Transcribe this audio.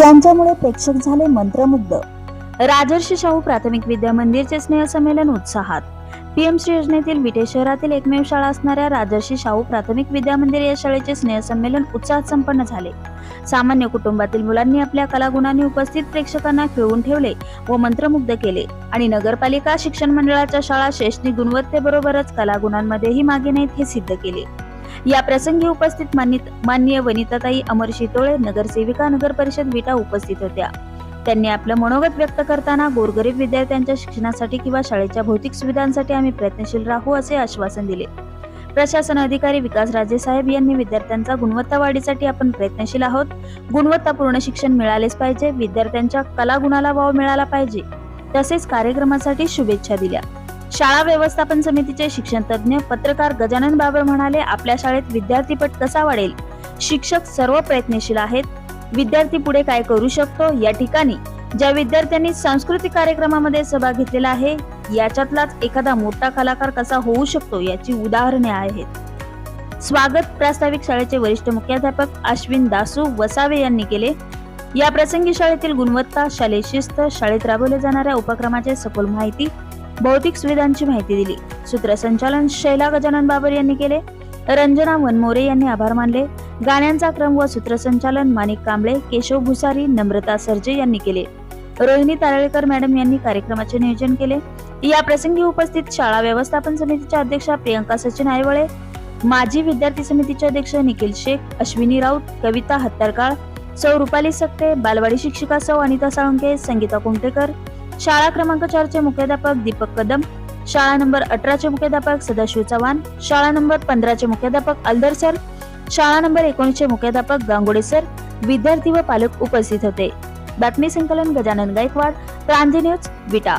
यांच्यामुळे प्रेक्षक झाले मंत्रमुग्ध. राजर्षी शाहू प्राथमिक विद्या मंदिरचे स्नेहसंमेलन उत्साहात. पीएमसी योजनेतील विटे शहरातील एकमेव शाळा असणाऱ्या राजर्षी शाहू प्राथमिक विद्या मंदिर या शाळेचे स्नेहसंमेलन उत्साहात संपन्न झाले. सामान्य कुटुंबातील मुलांनी आपल्या कलागुणांनी उपस्थित प्रेक्षकांना खिळवून ठेवले व मंत्रमुग्ध केले आणि नगरपालिका शिक्षण मंडळाच्या शाळा शैक्षणिक गुणवत्तेबरोबरच कलागुणांमध्येही मागे नाहीत हे सिद्ध केले. या प्रसंगी उपस्थित मान्य- माननीय वनिताताई अमर शितोळे नगरसेविका नगर परिषद विटा उपस्थित होत्या. त्यांनी आपलं मनोगत व्यक्त करताना गोरगरीब विद्यार्थ्यांच्या शिक्षणासाठी किंवा शाळेच्या भौतिक सुविधांसाठी आम्ही प्रयत्नशील राहू असे आश्वासन दिले. प्रशासन अधिकारी विकास राजे साहेब यांनी विद्यार्थ्यांचा गुणवत्ता वाढीसाठी आपण प्रयत्नशील आहोत. गुणवत्तापूर्ण शिक्षण मिळालेच पाहिजे. विद्यार्थ्यांच्या कलागुणाला वाव मिळाला पाहिजे. तसेच कार्यक्रमासाठी शुभेच्छा दिल्या. शाळा व्यवस्थापन समितीचे शिक्षण तज्ज्ञ पत्रकार गजानन बाबर म्हणाले आपल्या शाळेत विद्यार्थीपट कसा वाढेल? शिक्षक सर्व प्रयत्नशील आहेत. विद्यार्थी पुढे काय करू शकतो? या ठिकाणी ज्या विद्यार्थ्यांनी सांस्कृतिक कार्यक्रमामध्ये सहभाग घेतलेला आहे याच्यातलाच एखादा मोठा कलाकार कसा होऊ शकतो याची उदाहरणे आहेत. स्वागत प्रास्ताविक शाळेचे वरिष्ठ मुख्याध्यापक अश्विन दासू वसावे यांनी केले. या प्रसंगी शाळेतील गुणवत्ता शालेय शिस्त शाळेत राबवल्या जाणाऱ्या उपक्रमाचे सखोल माहिती भौतिक सुविधांची माहिती दिली. सूत्रसंचालन शैला गजानन बाबर यांनी केले. रंजना वनमोरे यांनी आभार मानले. गाण्यांचा क्रम व सूत्रसंचालन माणिक कांबळे केशव भुसारी नम्रता सरजे यांनी केले. रोहिणी तारळेकर मॅडम यांनी कार्यक्रमाचे नियोजन केले. या प्रसंगी उपस्थित शाळा व्यवस्थापन समितीच्या अध्यक्षा प्रियंका सचिन आयवळे माजी विद्यार्थी समितीचे अध्यक्ष निखिल शेख अश्विनी राऊत कविता हत्तरकाळ सौ रुपाली सक्ते बालवाडी शिक्षिका सौ अनिता साळुंके संगीता कुमटेकर शाळा क्रमांक चारचे मुख्याध्यापक दीपक कदम शाळा नंबर अठराचे मुख्याध्यापक सदाशिव चव्हाण शाळा नंबर पंधराचे मुख्याध्यापक अलदर सर शाळा नंबर एकोणीसचे मुख्याध्यापक गांगुडे सर विद्यार्थी व पालक उपस्थित होते. बातमी संकलन Gajanan Gaikwad Kranti news Vita.